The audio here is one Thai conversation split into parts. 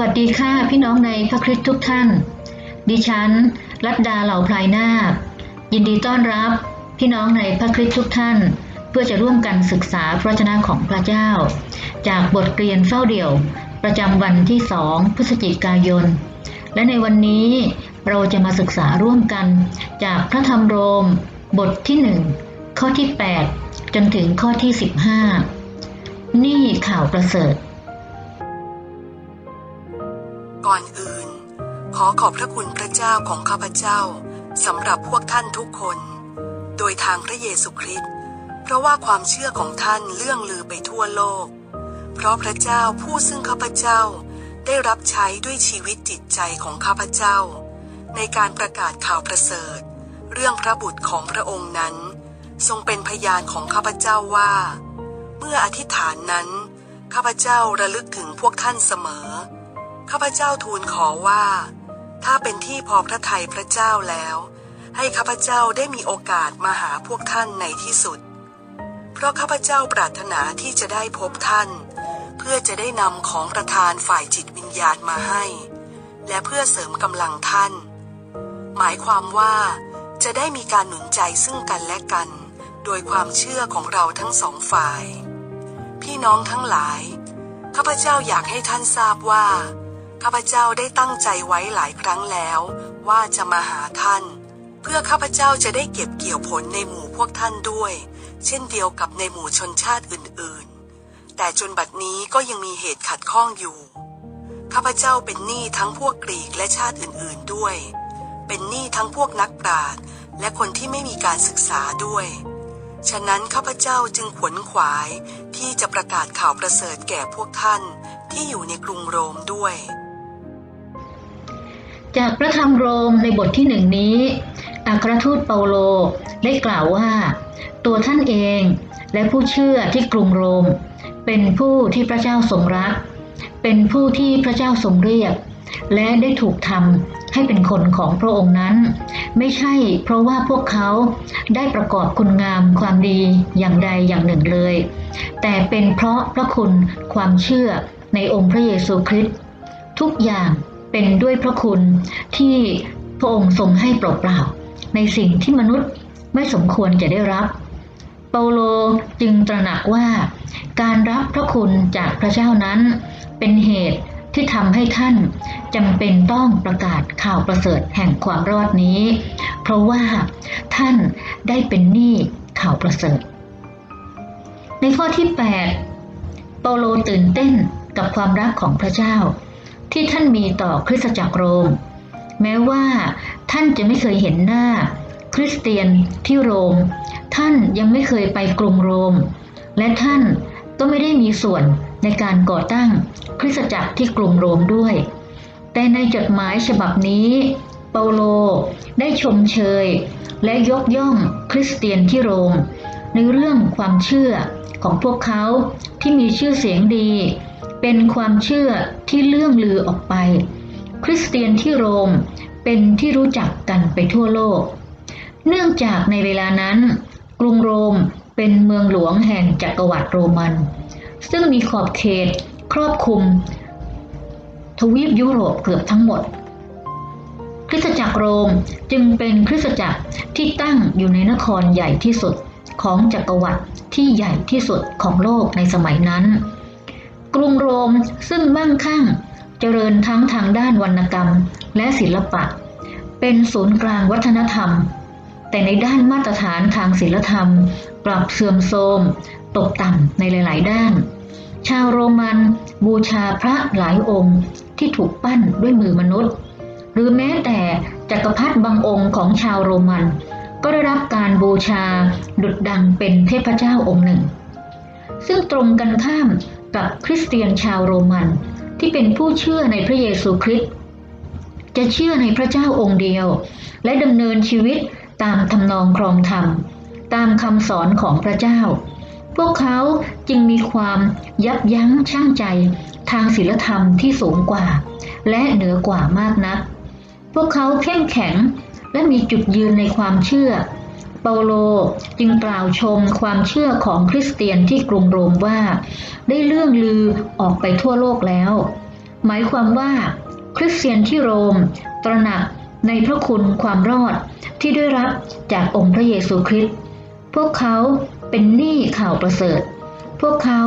วัสดีค่ะพี่น้องในพระคริสต์ทุกท่าน ดิฉัน รัตดาเหล่าพลายนาคยินดีต้อนรับพี่น้องในพระคริสต์ทุกท่าน เพื่อจะร่วมกันศึกษาพระวจนะของพระเจ้า จากบทเรียนเฝ้าเดี่ยว ประจำวันที่สองพฤศจิกายน และในวันนี้เราจะมาศึกษาร่วมกัน จากพระธรรมโรม บทที่หนึ่งข้อที่ 8 จนถึงข้อที่ 15 นี่ข่าวประเสริฐ ก่อนอื่น ขอขอบพระคุณพระเจ้าของข้าพเจ้าสำหรับพวกท่านทุกคน โดยทางพระเยซูคริสต์เพราะว่าความเชื่อของท่านเลื่องลือไปทั่วโลก เพราะพระเจ้าผู้ซึ่งข้าพเจ้าได้รับใช้ด้วยชีวิตจิตใจของข้าพเจ้า ในการประกาศข่าวประเสริฐ เรื่องพระบุตรของพระองค์นั้น ทรงเป็นพยานของข้าพเจ้าว่า เมื่ออธิษฐานนั้นข้าพเจ้าระลึกถึงพวกท่านเสมอ ข้าพเจ้าทูลขอว่า ถ้าเป็นที่พอพระทัยพระเจ้าแล้ว ให้ข้าพเจ้าได้มีโอกาสมาหาพวกท่านในที่สุด เพราะข้าพเจ้าปรารถนาที่จะได้พบท่าน เพื่อจะได้นำของประทานฝ่ายจิตวิญญาณมาให้ และเพื่อเสริมกำลังท่าน หมายความว่าจะได้มีการหนุนใจซึ่งกันและกัน โดยความเชื่อของเราทั้งสองฝ่าย พี่น้องทั้งหลาย ข้าพเจ้าอยากให้ท่านทราบว่า ข้าพเจ้าได้ตั้งใจไว้หลายครั้งแล้ว ว่าจะมาหาท่าน เพื่อข้าพเจ้าจะได้เก็บเกี่ยวผลในหมู่พวกท่านด้วย เช่นเดียวกับในหมู่ชนชาติอื่นๆ แต่จนบัดนี้ก็ยังมีเหตุขัดข้องอยู่ ข้าพเจ้าเป็นหนี้ทั้งพวกกรีกและชาติอื่นๆด้วย เป็นหนี้ทั้งพวกนักปราชญ์และคนที่ไม่มีการศึกษาด้วย ฉะนั้นข้าพเจ้าจึงขวนขวายที่จะประกาศข่าวประเสริฐแก่พวกท่านที่อยู่ในกรุงโรมด้วย จากพระธรรมโรมในบทที่หนึ่งนี้ อัครทูตเปาโลได้กล่าวว่า ตัวท่านเองและผู้เชื่อที่กรุงโรม เป็นผู้ที่พระเจ้าทรงรัก เป็นผู้ที่พระเจ้าทรงเรียก และได้ถูกทำให้เป็นคนของพระองค์นั้น ไม่ใช่เพราะว่าพวกเขาได้ประกอบคุณงามความดีอย่างใดอย่างหนึ่งเลย แต่เป็นเพราะพระคุณความเชื่อในองค์พระเยซูคริสต์ทุกอย่าง เป็นด้วยพระคุณที่พระองค์ทรงให้เปล่าๆในสิ่งที่มนุษย์ไม่สมควรจะได้รับ เปาโลจึงตระหนักว่า การรับพระคุณจากพระเจ้านั้นเป็นเหตุที่ทำให้ท่านจำเป็นต้องประกาศข่าวประเสริฐแห่งความรอดนี้ เพราะว่าท่านได้เป็นหนี้ข่าวประเสริฐ ในข้อที่ 8 เปาโลตื่นเต้นกับความรักของพระเจ้า ที่ท่านมีต่อคริสตจักรโรม แม้ว่าท่านจะไม่เคยเห็นหน้า คริสเตียนที่โรม ท่านยังไม่เคยไปกรุงโรม และท่านก็ไม่ได้มีส่วนในการก่อตั้งคริสตจักรที่กรุงโรมด้วย แต่ในจดหมายฉบับนี้ เปาโลได้ชมเชย และยกย่องคริสเตียนที่โรม ในเรื่องความเชื่อของพวกเขาที่มีชื่อเสียงดี เป็นความเชื่อที่เลื่องลือออกไป คริสเตียนที่โรมเป็นที่รู้จักกันไปทั่วโลก เนื่องจากในเวลานั้น กรุงโรมเป็นเมืองหลวงแห่งจักรวรรดิโรมัน ซึ่งมีขอบเขตครอบคลุม ทวีปยุโรปเกือบทั้งหมด คริสตจักรโรมจึงเป็นคริสตจักรที่ตั้งอยู่ในนครใหญ่ที่สุดของจักรวรรดิที่ใหญ่ที่สุดของโลกในสมัยนั้น รุงโรมซึ่งมั่งคั่งเจริญทั้งทางด้านวรรณกรรมและศิลปะ เป็นศูนย์กลางวัฒนธรรม แต่ในด้านมาตรฐานทางศิลธรรมกลับเสื่อมโทรมตกต่ำในหลาย ๆ ด้าน ชาวโรมันบูชาพระหลายองค์ที่ถูกปั้นด้วยมือมนุษย์ หรือแม้แต่จักรพรรดิบางองค์ของชาวโรมัน ก็ได้รับการบูชาดุจดังเป็นเทพเจ้าองค์หนึ่ง ซึ่งตรงกันข้าม กับคริสเตียนชาวโรมันที่เป็นผู้เชื่อในพระเยซูคริสต์จะเชื่อในพระเจ้าองค์เดียว และดำเนินชีวิตตามทำนองครองธรรม ตามคำสอนของพระเจ้า พวกเขาจึงมีความยับยั้งชั่งใจทางศีลธรรมที่สูงกว่า และเหนือกว่ามากนัก พวกเขาเข้มแข็งและมีจุดยืนในความเชื่อ เปาโลจึงกล่าวชมความเชื่อของคริสเตียนที่กรุงโรมว่า ได้เรื่องลือออกไปทั่วโลกแล้ว หมายความว่าคริสเตียนที่โรมตระหนักในพระคุณความรอดที่ได้รับจากองค์พระเยซูคริสต์พวกเขาเป็นหนี้ข่าวประเสริฐ พวกเขา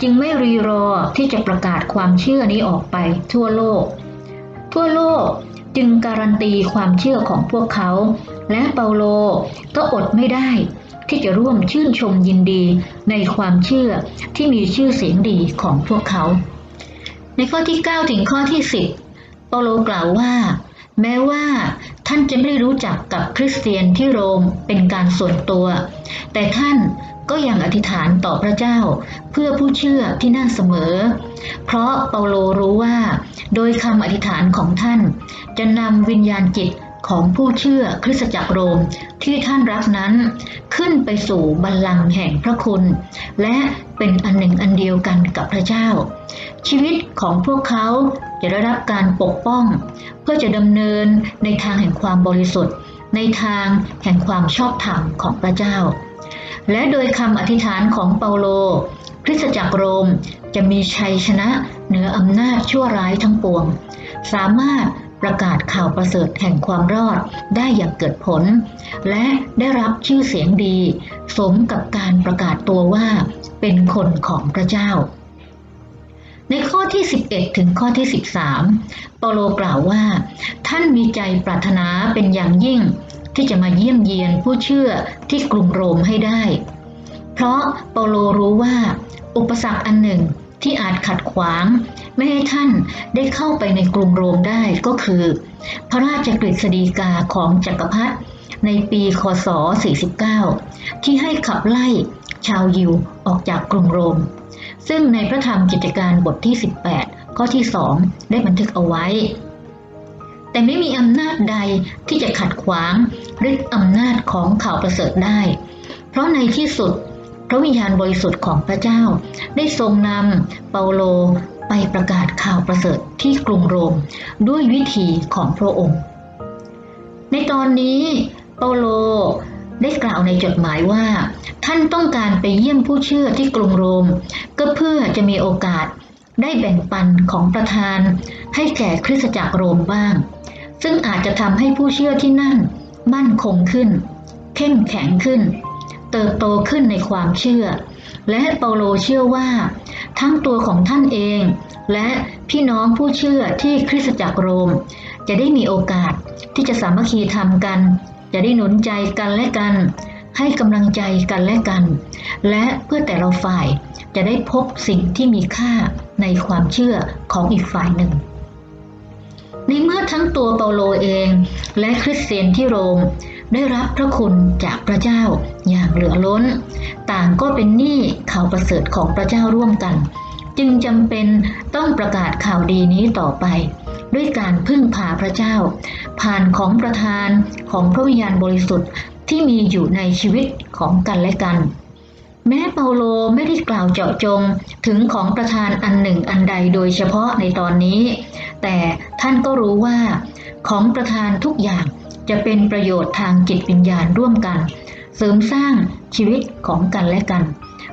จึงไม่รีรอที่จะประกาศความเชื่อนี้ออกไปทั่วโลก ทั่วโลกจึงการันตีความเชื่อของพวกเขา และเปาโลก็อดไม่ได้ที่จะร่วมชื่นชมยินดีในความเชื่อที่มีชื่อเสียงดีของพวกเขา ในข้อที่ 9 ถึงข้อที่ 10 เปาโลกล่าวว่า แม้ว่าท่านจะไม่ได้รู้จักกับคริสเตียนที่โรมเป็นการส่วนตัว แต่ท่านก็ยังอธิษฐานต่อพระเจ้าเพื่อผู้เชื่อที่นั่นเสมอ เพราะเปาโลรู้ว่า โดยคำอธิษฐานของท่าน จะนำวิญญาณจิต ของผู้เชื่อคริสตจักรโรมที่ท่านรักนั้น ขึ้นไปสู่บัลลังก์แห่งพระคุณ และเป็นอันหนึ่งอันเดียวกันกับพระเจ้า ชีวิตของพวกเขาจะได้รับการปกป้อง เพื่อจะดำเนินในทางแห่งความบริสุทธิ์ ในทางแห่งความชอบธรรมของพระเจ้า และโดยคำอธิษฐานของเปาโลคริสตจักรโรมจะมีชัยชนะเหนืออำนาจชั่วร้ายทั้งปวง สามารถ ประกาศข่าวประเสริฐแห่งความรอดได้อย่างเกิดผล และได้รับชื่อเสียงดี สมกับการประกาศตัวว่า เป็นคนของพระเจ้า ในข้อที่ 11 ถึงข้อที่ 13 เปาโลกล่าวว่า ท่านมีใจปรารถนาเป็นอย่างยิ่ง ที่จะมาเยี่ยมเยียนผู้เชื่อที่กรุงโรมให้ได้ เพราะเปาโลรู้ว่า อุปสรรคอันหนึ่ง ที่อาจขัดขวาง ไม่ให้ท่านได้เข้าไปในกรุงโรมได้ก็คือ พระราชกฤษฎีกาของจักรพรรดิในปีคศ 49 ที่ให้ขับไล่ชาวยิวออกจากกรุงโรม ซึ่งในพระธรรมกิจการบทที่ 18 ข้อที่ 2 ได้บันทึกเอาไว้ แต่ไม่มีอำนาจใดที่จะขัดขวางฤทธิอำนาจของข่าวประเสริฐได้ เพราะในที่สุด พระวิญญาณบริสุทธิ์ของพระเจ้า ได้ทรงนำเปาโลไปประกาศข่าวประเสริฐที่กรุงโรมด้วยวิธีของพระองค์ ในตอนนี้เปาโลได้กล่าวในจดหมายว่า ท่านต้องการไปเยี่ยมผู้เชื่อที่กรุงโรม ก็เพื่อจะมีโอกาสได้แบ่งปันของประธาน ให้แก่คริสตจักรโรมบ้าง ซึ่งอาจจะทำให้ผู้เชื่อที่นั่นมั่นคงขึ้น เข้มแข็งขึ้น เติบโตขึ้นในความเชื่อ และเปาโลเชื่อว่า ทั้งตัวของท่านเอง และพี่น้องผู้เชื่อที่คริสตจักรโรม จะได้มีโอกาสที่จะสามัคคีทำกัน จะได้หนุนใจกันและกัน ให้กำลังใจกันและกัน และเพื่อแต่เราฝ่ายจะได้พบสิ่งที่มีค่าในความเชื่อของอีกฝ่ายหนึ่งในเมื่อทั้งตัวเปาโลเอง และคริสเตียนที่โรม ได้รับพระคุณจากพระเจ้าอย่างเหลือล้น ต่างก็เป็นหนี้ข่าวประเสริฐของพระเจ้าร่วมกัน จึงจำเป็นต้องประกาศข่าวดีนี้ต่อไป ด้วยการพึ่งพาพระเจ้า ผ่านของประธานของพระวิญญาณบริสุทธิ์ที่มีอยู่ในชีวิตของกันและกัน แม้เปาโลไม่ได้กล่าวเจาะจงถึงของประธานอันหนึ่งอันใดโดยเฉพาะในตอนนี้ แต่ท่านก็รู้ว่าของประธานทุกอย่าง จะเป็นประโยชน์ทางจิตวิญญาณร่วมกัน เสริมสร้างชีวิตของกันและกัน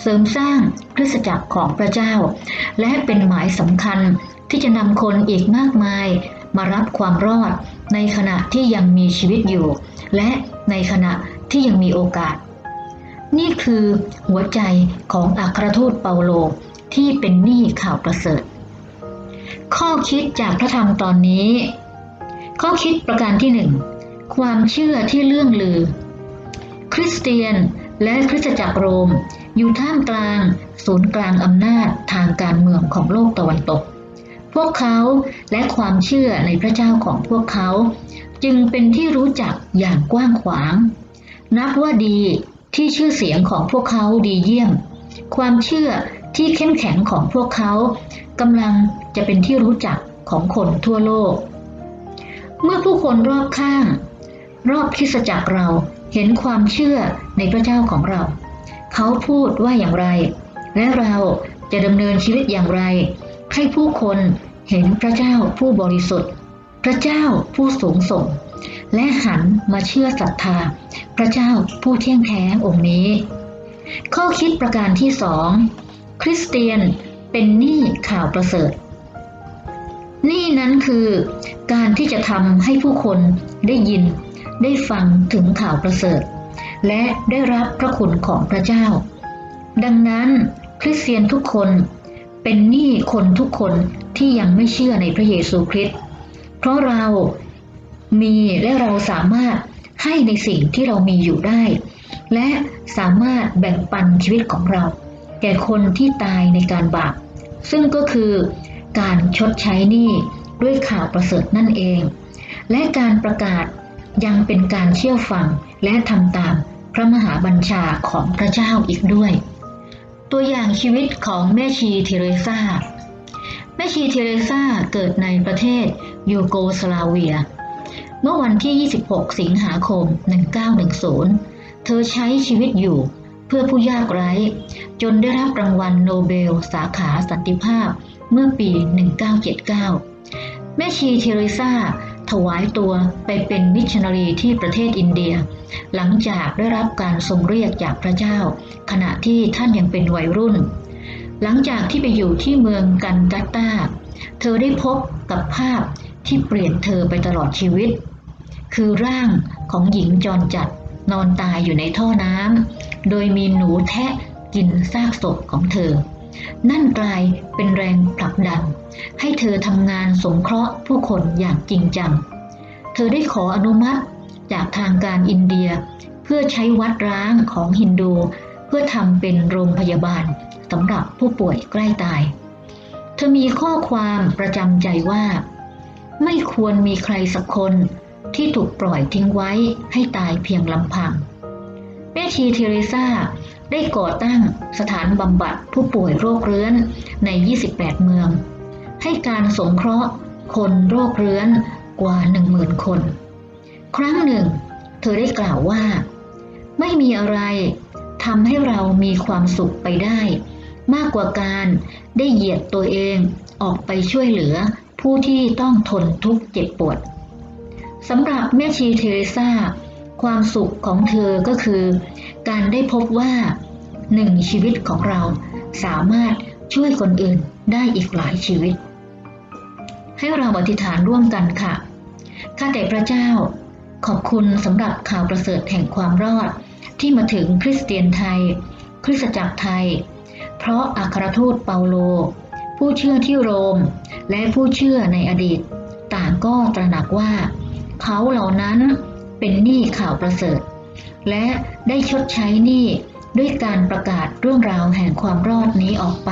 เสริมสร้างคริสตจักรของพระเจ้า และเป็นหมายสำคัญที่จะนำคนอีกมากมาย มารับความรอดในขณะที่ยังมีชีวิตอยู่ และในขณะที่ยังมีโอกาส นี่คือหัวใจของอัครทูตเปาโลที่เป็นหนี้ข่าวประเสริฐ ข้อคิดจากพระธรรมตอนนี้ ข้อคิดประการที่หนึ่ง ความเชื่อที่เลื่องลือ คริสเตียนและคริสตจักรโรม อยู่ท่ามกลาง ศูนย์กลางอำนาจทางการเมืองของโลกตะวันตก พวกเขาและความเชื่อในพระเจ้าของพวกเขา จึงเป็นที่รู้จักอย่างกว้างขวาง นับว่าดีที่ชื่อเสียงของพวกเขาดีเยี่ยม ความเชื่อที่เข้มแข็งของพวกเขากำลังจะเป็นที่รู้จักของคนทั่วโลก เมื่อผู้คนรอบข้าง รอบคิสจักรเราเห็นความเชื่อในพระเจ้าของเรา เขาพูดว่าอย่างไร และเราจะดำเนินชีวิตอย่างไร ให้ผู้คนเห็นพระเจ้าผู้บริสุทธิ์ พระเจ้าผู้สูงส่ง และหันมาเชื่อศรัทธา พระเจ้าผู้เที่ยงแท้องค์นี้ ข้อคิดประการที่สองคริสเตียนเป็นหนี้ข่าวประเสริฐหนี่นั้นคือการที่จะทำให้ผู้คนได้ยิน ได้ฟังถึงข่าวประเสริฐ และได้รับพระคุณของพระเจ้า ดังนั้นคริสเตียนทุกคนเป็นหนี้คนทุกคนที่ยังไม่เชื่อในพระเยซูคริสต์เพราะเรามีและเราสามารถให้ในสิ่งที่เรามีอยู่ได้ และสามารถแบ่งปันชีวิตของเรา แก่คนที่ตายในการบาป ซึ่งก็คือการชดใช้หนี้ด้วยข่าวประเสริฐนั่นเอง และการประกาศ ยังเป็นการเชื่อฟังและทำตามพระมหาบัญชาของพระเจ้าอีกด้วย ตัวอย่างชีวิตของแม่ชีเทเรซาแม่ชีเทเรซาเกิดในประเทศยูโกสลาเวีย เมื่อวันที่ 26 สิงหาคม 1910 เธอใช้ชีวิตอยู่เพื่อผู้ยากไร้ จนได้รับรางวัลโนเบลสาขาสันติภาพเมื่อปี 1979 แม่ชีเทเรซา ถวายตัวไปเป็นมิชชันนารีที่ประเทศอินเดีย หลังจากได้รับการทรงเรียกจากพระเจ้า ขณะที่ท่านยังเป็นวัยรุ่น หลังจากที่ไปอยู่ที่เมืองกันกัตตา เธอได้พบกับภาพที่เปลี่ยนเธอไปตลอดชีวิต คือร่างของหญิงจรจัดนอนตายอยู่ในท่อน้ำโดยมีหนูแทะกินซากศพของเธอ นั่นกลายเป็นแรงผลักดัน ให้เธอทำงานสงเคราะห์ผู้คนอย่างจริงจัง เธอได้ขออนุมัติจากทางการอินเดีย เพื่อใช้วัดร้างของฮินดู เพื่อทำเป็นโรงพยาบาลสำหรับผู้ป่วยใกล้ตาย เธอมีข้อความประจำใจว่า ไม่ควรมีใครสักคนที่ถูกปล่อยทิ้งไว้ให้ตายเพียงลำพัง แม่ชีเทเรซาได้ก่อตั้งสถานบำบัดผู้ป่วยโรคเรื้อนใน 28 เมือง ให้การสงเคราะห์คนโรคเรื้อนกว่า 10,000 คน ครั้งหนึ่ง เธอได้กล่าวว่า ไม่มีอะไรทำให้เรามีความสุขไปได้ มากกว่าการได้เหยียดตัวเองออกไปช่วยเหลือผู้ที่ต้องทนทุกข์เจ็บปวดสำหรับแม่ชีเทเรซา ความสุขของเธอก็คือ การได้พบว่าหนึ่งชีวิตของเราสามารถช่วยคนอื่นได้อีกหลายชีวิต ให้เราอธิษฐานร่วมกันค่ะ ข้าแต่พระเจ้า ขอบคุณสำหรับข่าวประเสริฐแห่งความรอด ที่มาถึงคริสเตียนไทย คริสตจักรไทย เพราะอัครทูตเปาโล ผู้เชื่อที่โรม และผู้เชื่อในอดีต ต่างก็ตระหนักว่า เขาเหล่านั้น เป็นหนี้ข่าวประเสริฐ และได้ชดใช้หนี้ด้วยการประกาศเรื่องราวแห่งความรอดนี้ออกไป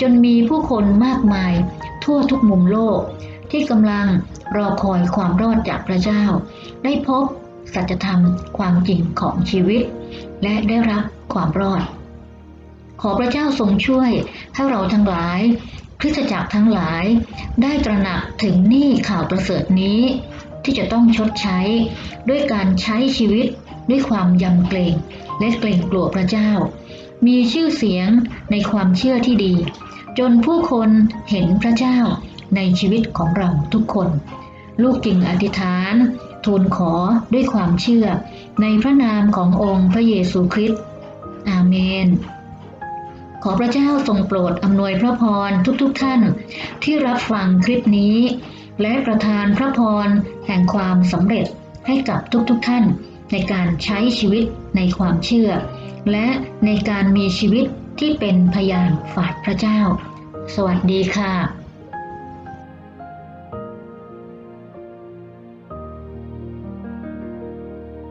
จนมีผู้คนมากมายทั่วทุกมุมโลก ที่กำลังรอคอยความรอดจากพระเจ้า ได้พบสัจธรรมความจริงของชีวิต และได้รับความรอด ขอพระเจ้าทรงช่วยให้เราทั้งหลายคริสตจักรทั้งหลาย ได้ตระหนักถึงหนี้ข่าวประเสริฐนี้ ที่จะต้องชดใช้ ด้วยการใช้ชีวิตด้วยความยำเกรงและเกรงกลัวพระเจ้า มีชื่อเสียงในความเชื่อที่ดี จนผู้คนเห็นพระเจ้าในชีวิตของเราทุกคน ลูกกิ่งอธิษฐาน ทูลขอด้วยความเชื่อ ในพระนามขององค์พระเยซูคริสต์อาเมนขอพระเจ้าทรงโปรดอำนวยพระพรทุกๆทท่าน ที่รับฟังคลิปนี้ และประทานพระพรแห่งความสำเร็จให้กับทุกๆทท่าน ในการใช้ชีวิตในความเชื่อ และในการมีชีวิตที่เป็นพยานฝ่ายพระเจ้า สวัสดีค่ะ